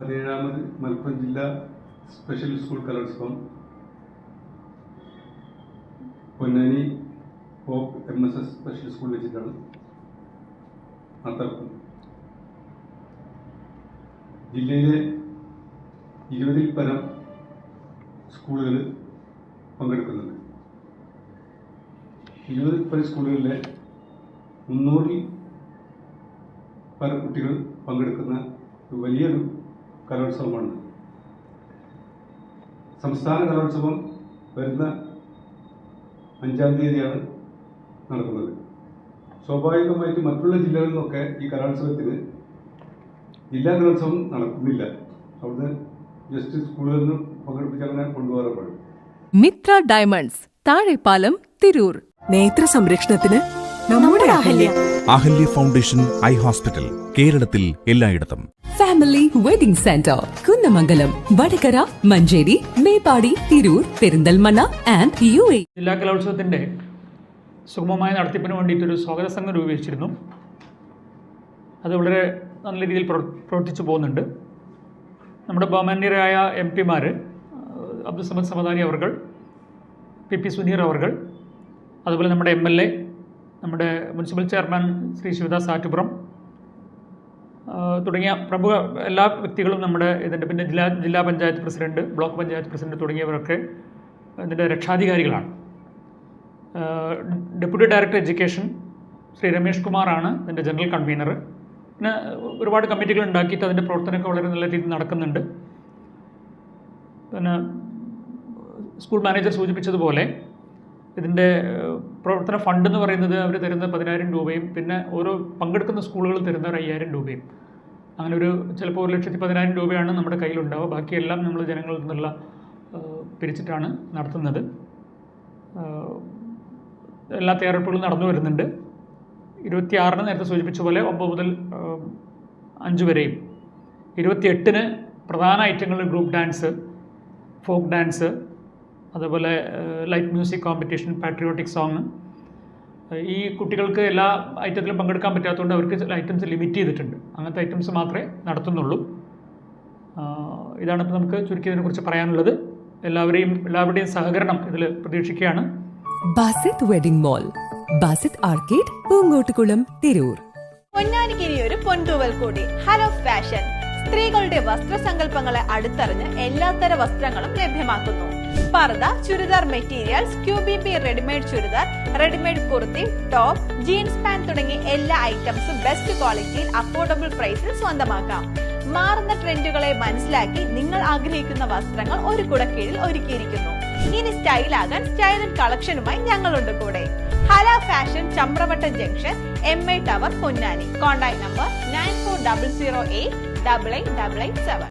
പതിനേഴാമത് മലപ്പുറം ജില്ലാ special school കലോത്സവം. Ponnani hope M S S special school വെച്ചിട്ടാണ് നടത്തപ്പെടുന്നത് ജില്ലയിലെ ഇരുപതിൽ പരം സ്കൂളുകൾ പങ്കെടുക്കുന്നുണ്ട്. ഇരുപതിൽ പരം സ്കൂളുകളിലെ മുന്നൂറിൽ പരം കുട്ടികൾ പങ്കെടുക്കുന്ന വലിയൊരു കലോത്സവമാണ്. സംസ്ഥാന കലോത്സവം വരുന്ന അഞ്ചാം തീയതിയാണ് നടക്കുന്നത്. സ്വാഭാവികമായിട്ട് മറ്റുള്ള ജില്ലകളിൽ നിന്നൊക്കെ ഈ കലോത്സവത്തിന് ജില്ലാ കലോത്സവം നടക്കുന്നില്ല. അവിടുന്ന് ജസ്റ്റ് സ്കൂളിൽ നിന്ന് പങ്കെടുപ്പിച്ച് അങ്ങനെ കൊണ്ടുപോകാറുണ്ട്. മിത്ര ഡയമണ്ട്സ് താഴെപ്പാലം തിരൂർ. നേത്ര സംരക്ഷണത്തിന് നമ്മുടെ Ahalya. Ahalya foundation eye hospital കേരളത്തിൽ എല്ലായിടത്തും. Family wedding centre Kunnamangalam Vadakara Manjeri Meppadi Tirur Perinthalmanna and U A ജില്ലാ കലോത്സവത്തിന്റെ സുഗമമായ നടത്തിപ്പിന് വേണ്ടിയിട്ടൊരു സ്വാഗത സംഘം രൂപീകരിച്ചിരുന്നു. അത് വളരെ നല്ല രീതിയിൽ പ്രവർത്തിച്ചു പോകുന്നുണ്ട്. നമ്മുടെ ബഹുമാന്യരായ എം പിമാർ അബ്ദുൽ സമദ് സമദാനി അവർകൾ പി പി സുനീർ അവർകൾ അതുപോലെ നമ്മുടെ എം എൽ എ നമ്മുടെ മുനിസിപ്പൽ ചെയർമാൻ ശ്രീ ശിവദാസ് ആറ്റുപുറം തുടങ്ങിയ പ്രമുഖ എല്ലാ വ്യക്തികളും നമ്മുടെ ഇതിന്റെ പിന്നെ ജില്ലാ ജില്ലാ panchayat president block panchayat president തുടങ്ങിയവരൊക്കെ ഇതിന്റെ രക്ഷാധികാരികളാണ്. Deputy director education Shri Ramesh കുമാറാണ് ഇതിന്റെ ജനറൽ കൺവീനർ. പിന്നെ ഒരുപാട് കമ്മിറ്റികൾ ഉണ്ടാക്കിയിട്ട് അതിന്റെ പ്രവർത്തനമൊക്കെ വളരെ നല്ല രീതിയിൽ നടക്കുന്നുണ്ട്. പിന്നെ സ്കൂൾ മാനേജർ സൂചിപ്പിച്ചതുപോലെ ഇതിന്റെ പ്രവർത്തന ഫണ്ട് എന്ന് പറയുന്നത് അവർ തരുന്ന പതിനായിരം രൂപയും പിന്നെ ഓരോ പങ്കെടുക്കുന്ന സ്കൂളുകൾ തരുന്ന ഒരു അയ്യായിരം രൂപയും. അങ്ങനെ ഒരു ചിലപ്പോൾ ഒരു ലക്ഷത്തി പതിനായിരം രൂപയാണ് നമ്മുടെ കയ്യിലുണ്ടാവുക. ബാക്കിയെല്ലാം നമ്മൾ ജനങ്ങളിൽ നിന്നുള്ള പിരിച്ചിട്ടാണ് നടത്തുന്നത്. എല്ലാ തയ്യാറെടുപ്പുകളും നടന്നു വരുന്നുണ്ട്. ഇരുപത്തിയാറിന് നേരത്തെ സൂചിപ്പിച്ച പോലെ ഒമ്പത് മുതൽ അഞ്ച് വരെയും. ഇരുപത്തിയെട്ടിന് പ്രധാന ഐറ്റങ്ങളിൽ ഗ്രൂപ്പ് ഡാൻസ് ഫോക്ക് ഡാൻസ് അതുപോലെ light music competition patriotic song ഈ കുട്ടികൾക്ക് എല്ലാ ഐറ്റത്തിലും പങ്കെടുക്കാൻ പറ്റാത്തതുകൊണ്ട് അവർക്ക് ചില ഐറ്റംസ് ലിമിറ്റ് ചെയ്തിട്ടുണ്ട്. അങ്ങനത്തെ ഐറ്റംസ് മാത്രമേ നടത്തുന്നുള്ളൂ. ഇതാണ് ഇപ്പോൾ നമുക്ക് ചുരുക്കിയതിനെക്കുറിച്ച് പറയാനുള്ളത്. എല്ലാവരെയും എല്ലാവരുടെയും സഹകരണം ഇതിൽ പ്രതീക്ഷിക്കുകയാണ്. Basith wedding mall Basith arcade Poonkottukulam Tirur. പൊന്നാനിക്കിനി ഒരു പൊൻതൂവൽ കൂടി ഹലോ ഫാഷൻ. സ്ത്രീകളുടെ വസ്ത്രസങ്കല്പങ്ങളെ അടുത്തറിഞ്ഞ് എല്ലാത്തര വസ്ത്രങ്ങളും ലഭ്യമാക്കുന്നു. പർദ ചുരിദാർ മെറ്റീരിയൽസ് ക്യൂബി P readymade churidar readymade kurti top jeans pant തുടങ്ങി എല്ലാ ഐറ്റംസും ബെസ്റ്റ് ക്വാളിറ്റിയിൽ അഫോർഡബിൾ പ്രൈസിൽ സ്വന്തമാക്കാം. മാറുന്ന ട്രെൻഡുകളെ മനസ്സിലാക്കി നിങ്ങൾ ആഗ്രഹിക്കുന്ന വസ്ത്രങ്ങൾ ഒരു കുടക്കീഴിൽ ഒരുക്കിയിരിക്കുന്നു. ഇനി സ്റ്റൈലാകാൻ സ്റ്റൈലൻ കളക്ഷനുമായി ഞങ്ങളുണ്ട് കൂടെ. Hala fashion Chamravattam junction M I tower Ponnani. Contact number nine four double zero eight double eight double eight seven